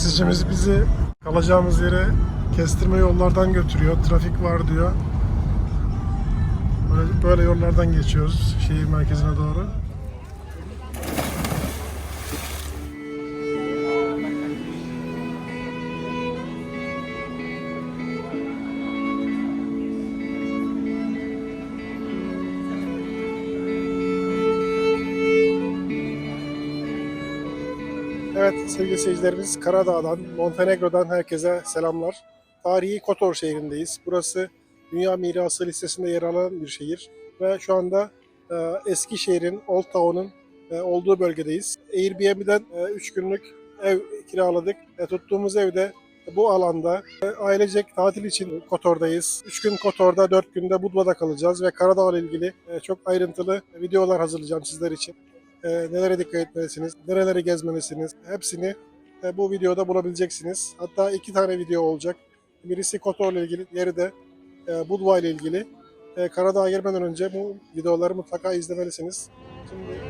Taksicimiz bizi kalacağımız yere kestirme yollardan götürüyor. Trafik var diyor. Böyle, böyle yollardan geçiyoruz şehir merkezine doğru. Sevgili seyircilerimiz Karadağ'dan, Montenegro'dan herkese selamlar. Tarihi Kotor şehrindeyiz. Burası Dünya Mirası listesinde yer alan bir şehir. Ve şu anda e, eski şehrin, Old Town'un e, olduğu bölgedeyiz. Airbnb'den 3 günlük ev kiraladık. E, tuttuğumuz evde bu alanda e, ailecek tatil için Kotor'dayız. 3 gün Kotor'da, 4 günde Budva'da kalacağız ve Karadağ ile ilgili e, çok ayrıntılı videolar hazırlayacağım sizler için e, nelere dikkat etmelisiniz, nereleri gezmelisiniz hepsini e, bu videoda bulabileceksiniz. Hatta iki tane video olacak. Birisi Kotor ile ilgili, diğeri de e, Budva ile ilgili. E, Karadağ'a gelmeden önce bu videoları mutlaka izlemelisiniz. Şimdi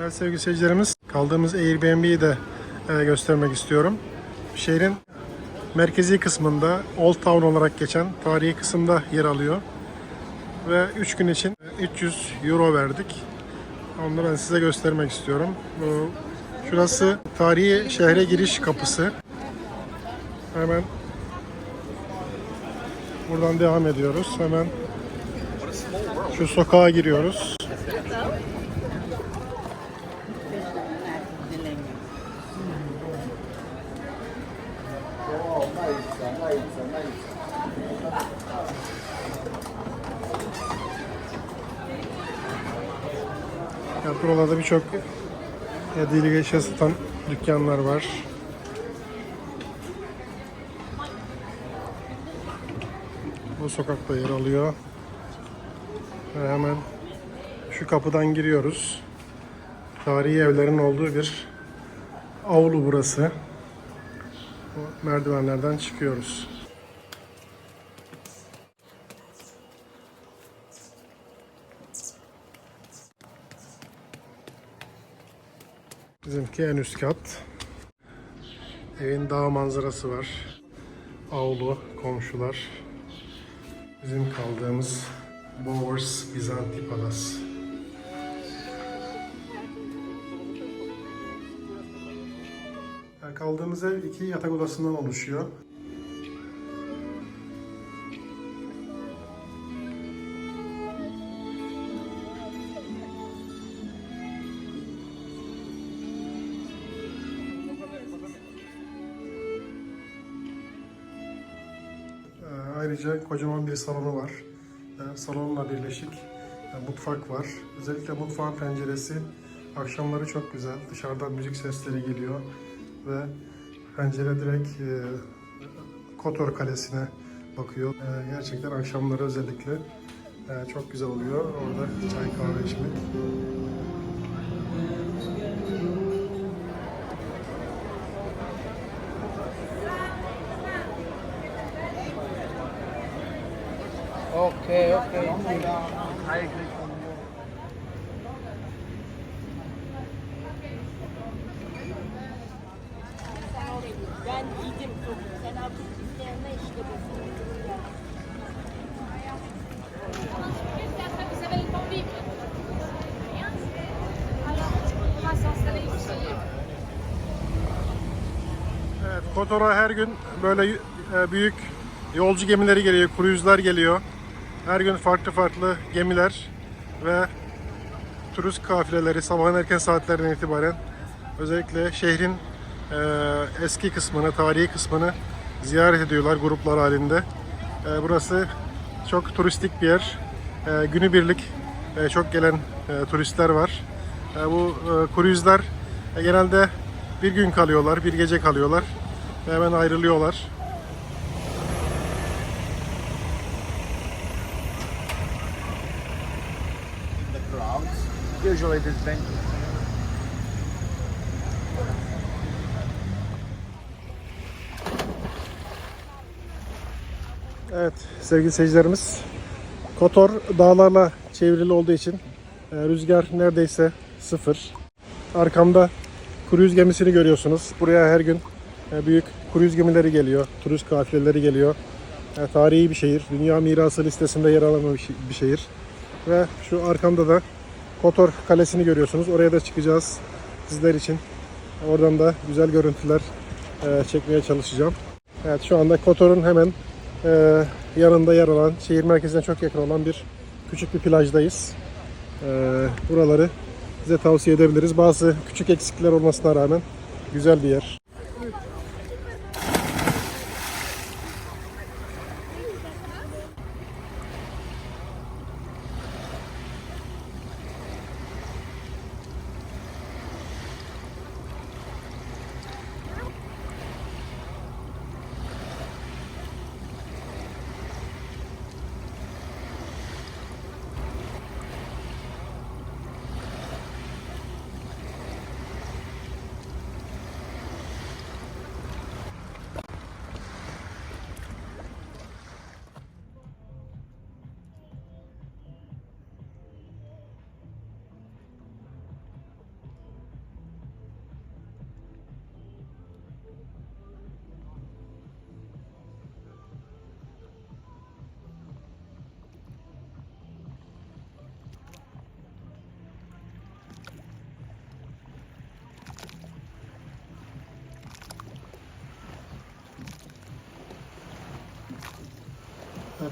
Evet sevgili seyircilerimiz, kaldığımız Airbnb'yi de e, göstermek istiyorum. Şehrin merkezi kısmında Old Town olarak geçen tarihi kısımda yer alıyor. Ve 3 gün için 300 euro verdik. Onu ben size göstermek istiyorum. Şurası tarihi şehre giriş kapısı. Hemen buradan devam ediyoruz. Hemen şu sokağa giriyoruz. Ya buralarda birçok hediyelik eşya satan dükkanlar var. Bu sokakta yer alıyor. Ve hemen şu kapıdan giriyoruz. Tarihi evlerin olduğu bir avlu burası. Merdivenlerden çıkıyoruz. Bizimki en üst kat. Evin dağ manzarası var. Avlu, komşular. Bizim kaldığımız Bowers Bizanti. Kaldığımız ev iki yatak odasından oluşuyor. Ee, Ayrıca kocaman bir salonu var. Ee, Salonla birleşik e, mutfak var. Özellikle mutfağın penceresi akşamları çok güzel. Dışarıdan müzik sesleri geliyor ve pencere direkt e, Kotor Kalesi'ne bakıyor. E, Gerçekten akşamları özellikle e, çok güzel oluyor. Orada çay kahve içmek. Okay, okay. Kotor'a her gün böyle e, büyük yolcu gemileri geliyor, kruzlar geliyor. Her gün farklı farklı gemiler ve turist kafileleri sabahın erken saatlerinden itibaren özellikle şehrin e, eski kısmını, tarihi kısmını ziyaret ediyorlar gruplar halinde. E, burası çok turistik bir yer. Günübirlik çok gelen turistler var. Bu e, genelde bir gün kalıyorlar, bir gece kalıyorlar hemen ayrılıyorlar. Usually this. Evet sevgili seyircilerimiz. Kotor dağlarla çevrili olduğu için e, rüzgar neredeyse sıfır. Arkamda kruz gemisini görüyorsunuz. Buraya her gün büyük kruz gemileri geliyor, turist kafileleri geliyor. E, tarihi bir şehir, Dünya Mirası listesinde yer alan bir şehir. Ve şu arkamda da Kotor Kalesi'ni görüyorsunuz. Oraya da çıkacağız sizler için. Oradan da güzel görüntüler e, çekmeye çalışacağım. Evet şu anda Kotor'un hemen e, yanında yer alan, şehir merkezine çok yakın olan bir küçük bir plajdayız. E, buraları size tavsiye edebiliriz. Bazı küçük eksiklikler olmasına rağmen güzel bir yer.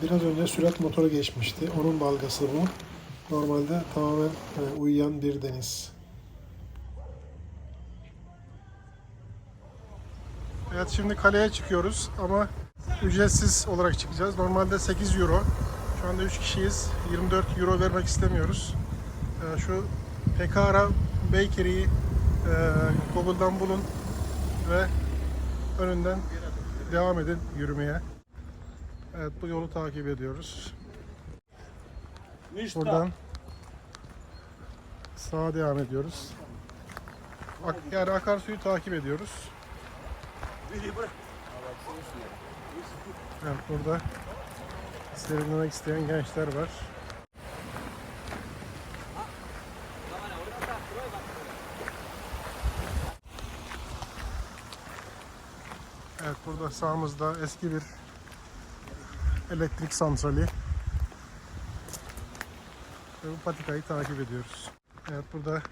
Biraz önce sürat motoru geçmişti. Onun balgası bu. Normalde tamamen e, uyuyan bir deniz. Evet şimdi kaleye çıkıyoruz ama ücretsiz olarak çıkacağız. Normalde 8 euro. Şu anda 3 kişiyiz. 24 euro vermek istemiyoruz. E, Şu Pekara Bakery'yi e, Google'dan bulun ve önünden devam edin yürümeye. Evet bu yolu takip ediyoruz. Buradan sağa devam ediyoruz. Ak, yani akarsuyu takip ediyoruz. Evet burada serinlemek isteyen gençler var. Evet burada sağımızda eski bir elektrik santrali. Ve bu patikayı takip ediyoruz. Evet burada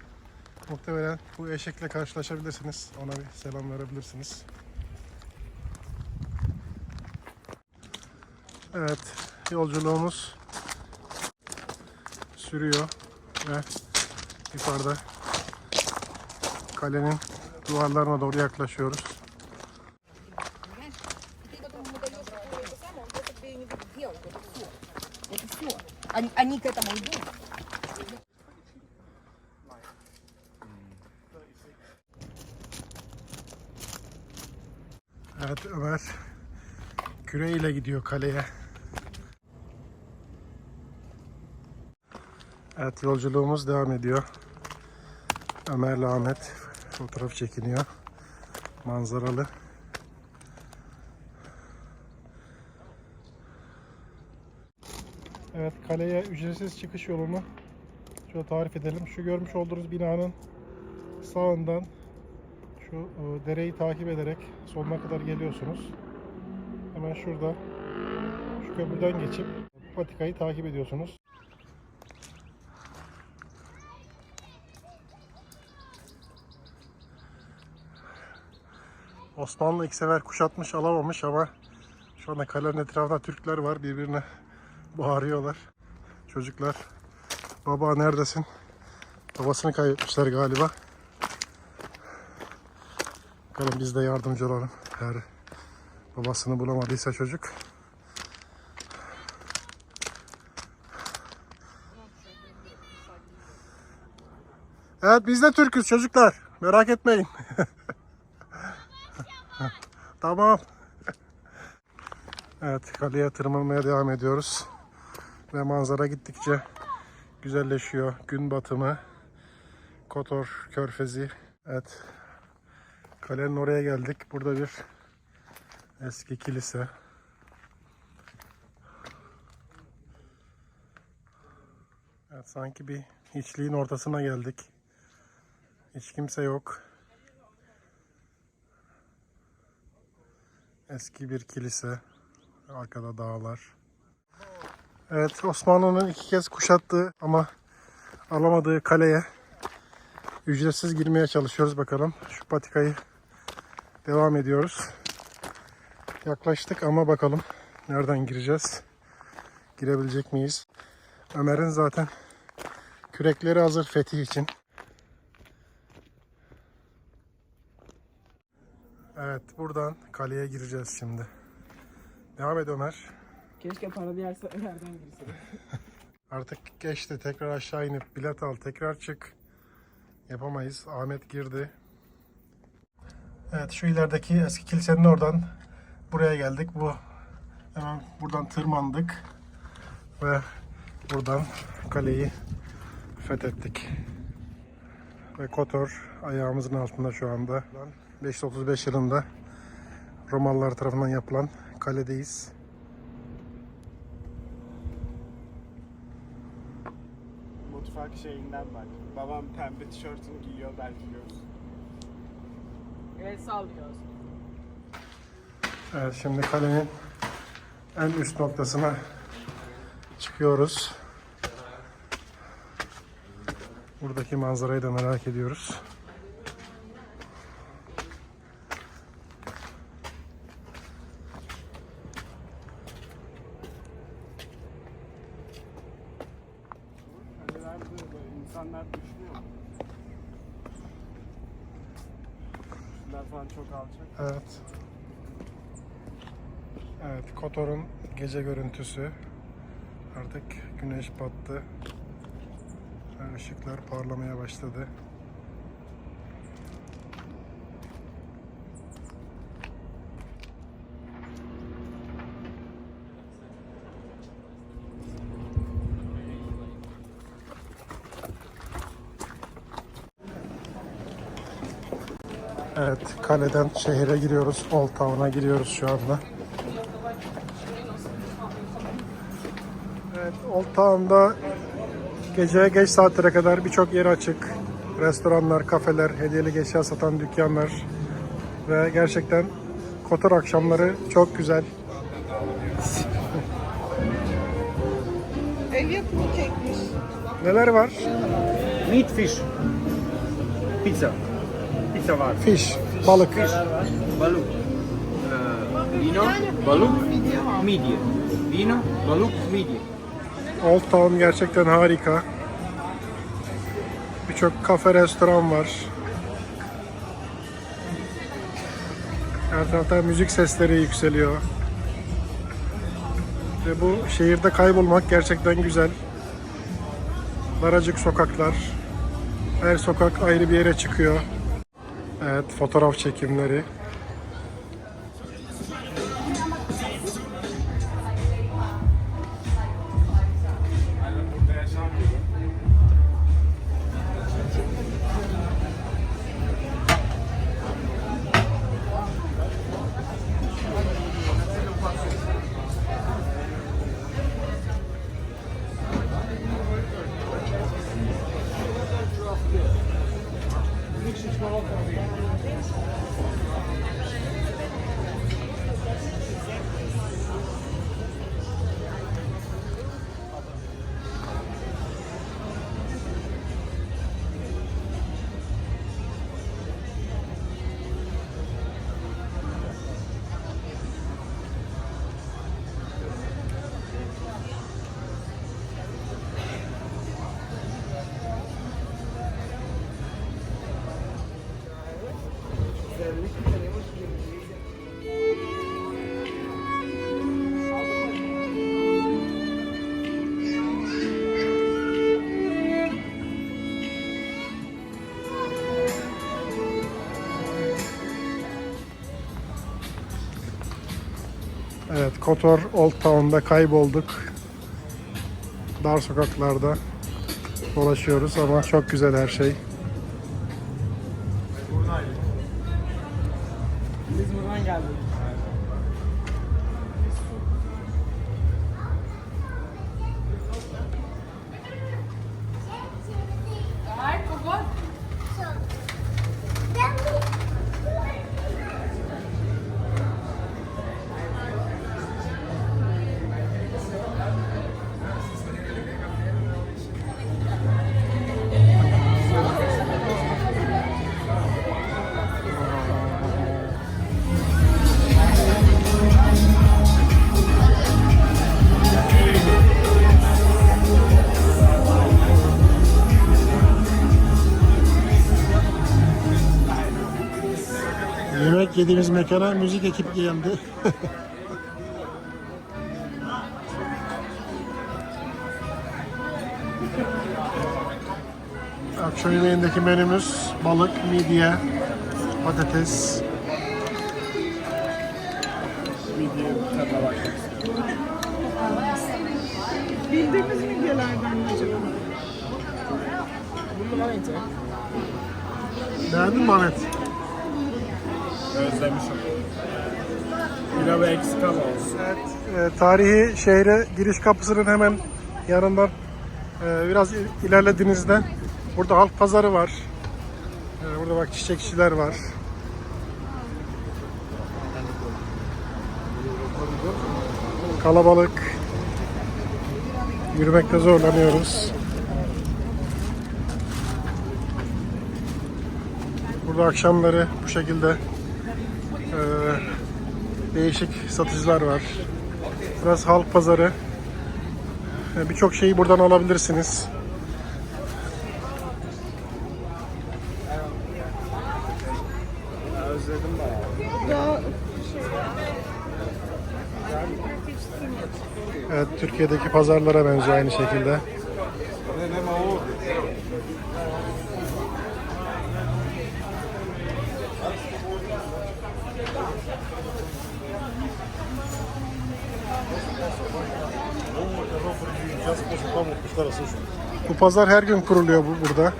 muhtemelen bu eşekle karşılaşabilirsiniz. Ona bir selam verebilirsiniz. Evet yolculuğumuz sürüyor ve yukarıda kalenin duvarlarına doğru yaklaşıyoruz. Gidiyor kaleye. Evet yolculuğumuz devam ediyor. Ömer'le Ahmet fotoğraf çekiniyor. Manzaralı. Evet kaleye ücretsiz çıkış yolunu şöyle tarif edelim. Şu görmüş olduğunuz binanın sağından şu e, dereyi takip ederek sonuna kadar geliyorsunuz. Hemen şurada şu köprüden geçip patikayı takip ediyorsunuz. Osmanlı ilk sefer kuşatmış alamamış ama şu anda kalenin etrafında Türkler var birbirine bağırıyorlar. Çocuklar baba neredesin? Babasını kaybetmişler galiba. Bakalım biz de yardımcı olalım. Eğer babasını bulamadıysa çocuk. Evet biz de Türk'üz çocuklar. Merak etmeyin. tamam. Evet kaleye tırmanmaya devam ediyoruz. Ve manzara gittikçe güzelleşiyor. Gün batımı, Kotor Körfezi. Evet Kalenin oraya geldik. Burada bir Eski kilise. Evet, sanki bir hiçliğin ortasına geldik. Hiç kimse yok. Eski bir kilise. Arkada dağlar. Evet Osmanlı'nın iki kez kuşattığı ama alamadığı kaleye ücretsiz girmeye çalışıyoruz bakalım. Şu patikayı devam ediyoruz. Yaklaştık ama bakalım nereden gireceğiz? Girebilecek miyiz? Ömer'in zaten kürekleri hazır fetih için. Evet buradan kaleye gireceğiz şimdi. Devam et Ömer. Keşke para diğer yerden girse. Artık geçti. Tekrar aşağı inip bilet al. Tekrar çık. Yapamayız. Ahmet girdi. Evet şu ilerideki eski kilisenin oradan buraya geldik. Bu hemen buradan tırmandık. Ve buradan kaleyi fethettik. Ve Kotor ayağımızın altında şu anda. 535 yılında Romalılar tarafından yapılan kaledeyiz. Mutfak şeyinden bak. Babam pembe tişörtünü giyiyor belki görürsün. El sallıyoruz. Evet şimdi kalenin en üst noktasına çıkıyoruz. Buradaki manzarayı da merak ediyoruz. Kaleler böyle, böyle insanlar düşünüyor mu? Şunlar falan çok alçak. Evet. Evet, Kotor'un gece görüntüsü. Artık güneş battı. Ve ışıklar parlamaya başladı. Evet, kaleden şehire giriyoruz. Old Town'a giriyoruz şu anda. Evet, Old Town'da gece geç saatlere kadar birçok yer açık. Restoranlar, kafeler, hediyelik eşya satan dükkanlar ve gerçekten Kotor akşamları çok güzel. Ev yapımı kekmiş. Neler var? Meat fish. Pizza. Pizza var. Fish, balık. Baluk. Ee, vino, baluk, midye. Vino, baluk, midye. Old Town gerçekten harika. Birçok kafe, restoran var. Her tarafta müzik sesleri yükseliyor. Ve bu şehirde kaybolmak gerçekten güzel. Daracık sokaklar. Her sokak ayrı bir yere çıkıyor. Evet, fotoğraf çekimleri. Kotor Old Town'da kaybolduk. Dar sokaklarda dolaşıyoruz ama çok güzel her şey. Yediğimiz mekana müzik ekibi geldi. Akşam yemeğindeki menümüz balık, midye, patates. Midye tadına. Bildiğimiz midyelerden mi acaba? İte. Beğendin mi Ahmet? Özlemişim. Pilavı eksik ama olsun. Evet, e, tarihi şehre giriş kapısının hemen yanından e, biraz il- ilerlediğinizde burada halk pazarı var. E, burada bak çiçekçiler var. Kalabalık. Yürümekte zorlanıyoruz. Burada akşamları bu şekilde e, değişik satıcılar var. Burası halk pazarı. E, Birçok şeyi buradan alabilirsiniz. Evet, Türkiye'deki pazarlara benziyor aynı şekilde. Bu pazar her gün kuruluyor bu burada.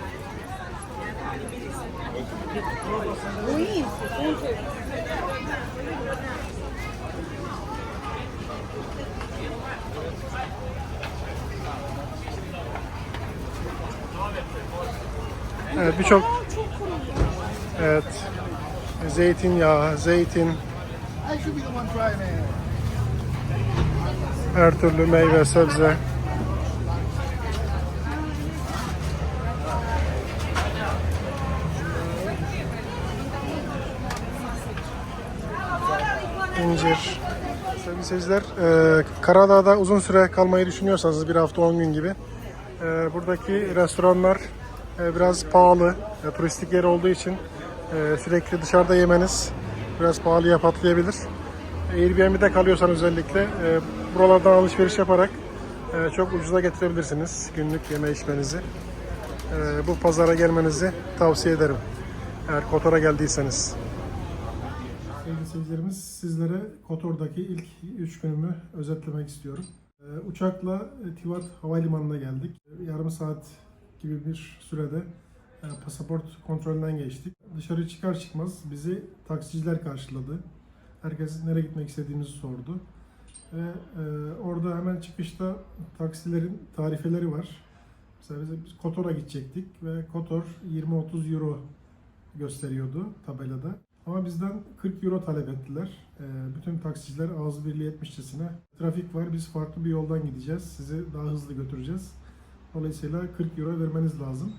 Evet birçok Evet. Zeytinyağı, zeytin. Her türlü meyve, sebze. İncir. Sevgili seyirciler, e, Karadağ'da uzun süre kalmayı düşünüyorsanız bir hafta 10 gün gibi e, buradaki restoranlar e, biraz pahalı. Turistik yer olduğu için sürekli dışarıda yemeniz biraz pahalıya patlayabilir. Airbnb'de kalıyorsan özellikle e, buralardan alışveriş yaparak çok ucuza getirebilirsiniz günlük yeme içmenizi. Bu pazara gelmenizi tavsiye ederim. Eğer Kotor'a geldiyseniz. Seyircilerimiz sizlere Kotor'daki ilk 3 günümü özetlemek istiyorum. Ee, Uçakla e, Tivat Havalimanı'na geldik. Ee, Yarım saat gibi bir sürede e, pasaport kontrolünden geçtik. Dışarı çıkar çıkmaz bizi taksiciler karşıladı. Herkes nereye gitmek istediğimizi sordu. Ve e, orada hemen çıkışta taksilerin tarifeleri var. Mesela biz Kotor'a gidecektik ve Kotor 20-30 euro gösteriyordu tabelada. Ama bizden 40 euro talep ettiler. Ee, bütün taksiciler ağız birliği etmişçesine. Trafik var, biz farklı bir yoldan gideceğiz. Sizi daha hızlı götüreceğiz. Dolayısıyla 40 euro vermeniz lazım.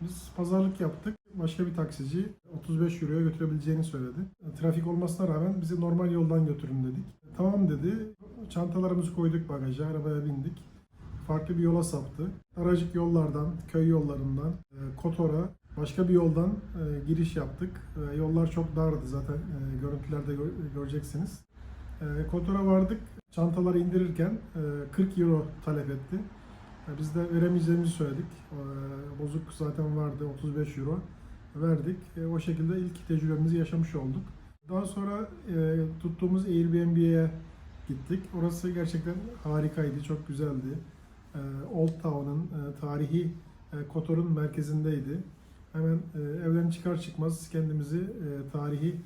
Biz pazarlık yaptık. Başka bir taksici 35 euroya götürebileceğini söyledi. Trafik olmasına rağmen bizi normal yoldan götürün dedik. Tamam dedi. Çantalarımızı koyduk bagaja, arabaya bindik. Farklı bir yola saptı. Aracık yollardan, köy yollarından, e, Kotor'a başka bir yoldan e, giriş yaptık. E, yollar çok dardı zaten e, görüntülerde gö- göreceksiniz. E, Kotor'a vardık. Çantaları indirirken e, 40 euro talep etti. E, biz de veremeyeceğimizi söyledik. E, bozuk zaten vardı 35 euro. Verdik. E, o şekilde ilk tecrübemizi yaşamış olduk. Daha sonra e, tuttuğumuz Airbnb'ye gittik. Orası gerçekten harikaydı, çok güzeldi. E, Old Town'ın e, tarihi e, Kotor'un merkezindeydi. Hemen e, evden çıkar çıkmaz kendimizi e, tarihi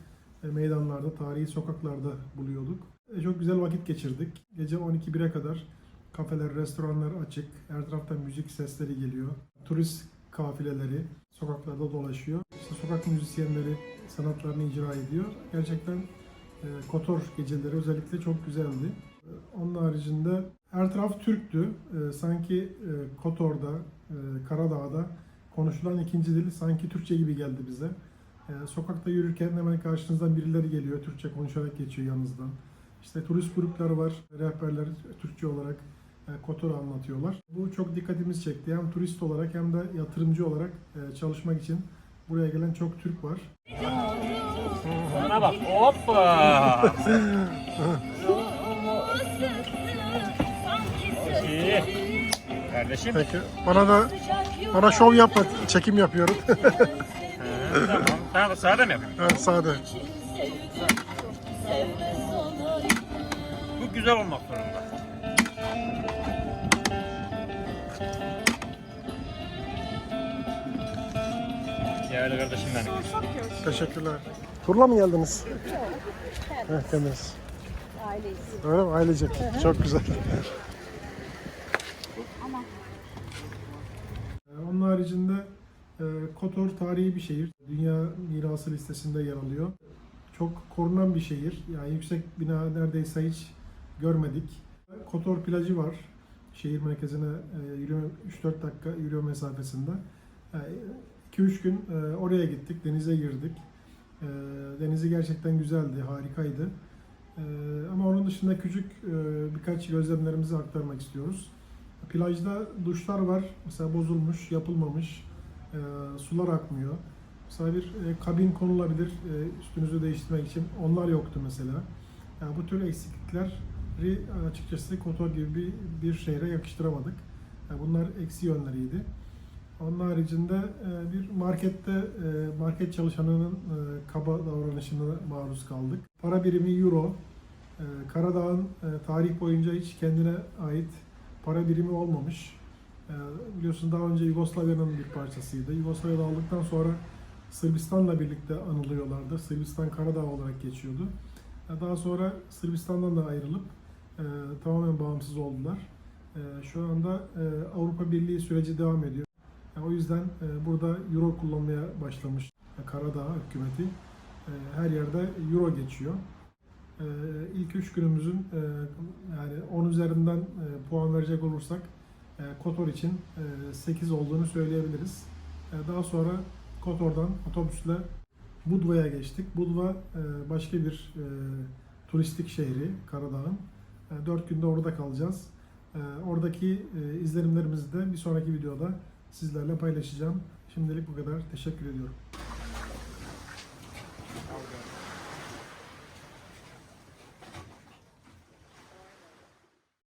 e, meydanlarda, tarihi sokaklarda buluyorduk. E, çok güzel vakit geçirdik. Gece 12-1'e kadar kafeler, restoranlar açık. Her taraftan müzik sesleri geliyor. Turist kafileleri sokaklarda dolaşıyor. İşte sokak müzisyenleri sanatlarını icra ediyor. Gerçekten e, Kotor geceleri özellikle çok güzeldi. Onun haricinde her taraf Türktü. E, sanki e, Kotor'da, e, Karadağ'da konuşulan ikinci dil sanki Türkçe gibi geldi bize. E, sokakta yürürken hemen karşınızdan birileri geliyor, Türkçe konuşarak geçiyor yanınızdan. İşte turist grupları var, rehberler Türkçe olarak e, Kotor'u anlatıyorlar. Bu çok dikkatimizi çekti. Hem turist olarak hem de yatırımcı olarak e, çalışmak için Buraya gelen çok Türk var. Bana bak. Hoppa. İyi. Kardeşim. Peki bana da bana şov yapma. Çekim yapıyorum. tamam. Tamam sağda mı yapayım? evet, sade. Bu güzel olmak zorunda. Değerli kardeşim benim. Teşekkürler. Turla mı geldiniz? Evet, kendiniz. Aileyiz. Öyle mi? Ailecek. Çok güzel. Ee, Onun haricinde e, Kotor tarihi bir şehir. Dünya mirası listesinde yer alıyor. Çok korunan bir şehir. Yani yüksek bina neredeyse hiç görmedik. Kotor plajı var. Şehir merkezine e, yürüme, 3-4 dakika yürüme mesafesinde. 2-3 gün e, oraya gittik, denize girdik. E, Denizi gerçekten güzeldi, harikaydı. E, Ama onun dışında küçük e, birkaç gözlemlerimizi aktarmak istiyoruz. Plajda duşlar var. Mesela bozulmuş, yapılmamış. E, sular akmıyor. Mesela bir e, kabin konulabilir e, üstünüzü değiştirmek için. Onlar yoktu mesela. Yani bu tür eksiklikleri açıkçası Kotor gibi bir, bir şehre yakıştıramadık. Yani bunlar eksi yönleriydi. Onun haricinde e, bir markette e, market çalışanının e, kaba davranışına maruz kaldık. Para birimi euro. E, Karadağ'ın e, tarih boyunca hiç kendine ait para birimi olmamış. E, Biliyorsunuz daha önce Yugoslavya'nın bir parçasıydı. Yugoslavya'da aldıktan sonra Sırbistan'la birlikte anılıyorlardı. Sırbistan Karadağ olarak geçiyordu. E, Daha sonra Sırbistan'dan da ayrılıp e, tamamen bağımsız oldular. E, Şu anda e, Avrupa Birliği süreci devam ediyor. O yüzden e, burada euro kullanmaya başlamış Karadağ hükümeti. Her yerde euro geçiyor. E, ilk üç günümüzün yani 10 üzerinden puan verecek olursak Kotor için e, 8 olduğunu söyleyebiliriz. E, daha sonra Kotor'dan otobüsle Budva'ya geçtik. Budva e, başka bir e, turistik şehri Karadağ'ın. E, 4 günde orada kalacağız. E, oradaki e, izlenimlerimizi de bir sonraki videoda sizlerle paylaşacağım. Şimdilik bu kadar. Teşekkür ediyorum.